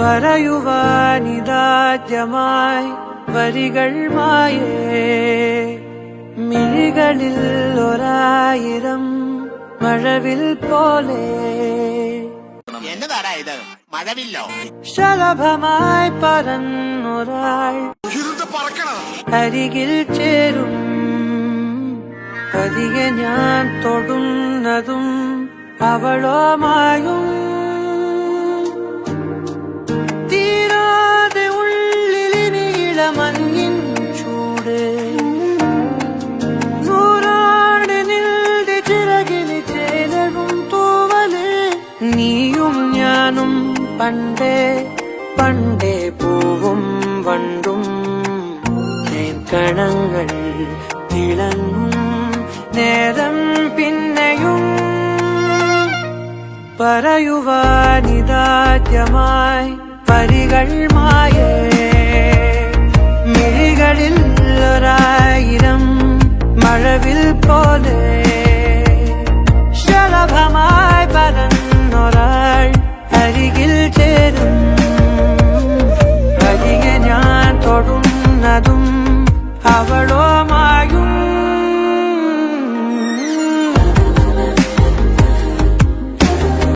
പറയുവാനിതാദ്യമായി വരികൾ മായേ. മിഴികളിൽ ഒരായിരം മഴവിൽ പോലെ. എന്നതാടാ ഇത്? മഴവില്ലോ. ശലഭമായി പറന്നൊരാൾ അരികിൽ ചേരും. പതിയെ ഞാൻ തൊടുന്നതും അവളോ ഉള്ളിലിനീള മഞ്ഞിൻ ചൂട്. നൂറാണ്ട് നിൽടെ ചിറകിന് ചേലവും തൂവൽ. നീയും ഞാനും പണ്ടേ പണ്ടേ പൂവും വണ്ടും. കണങ്ങൾ തിളങ്ങും നേരം പിന്നെയും. പറയുവാനിതാദ്യമായി വരികൾ അരികിൽ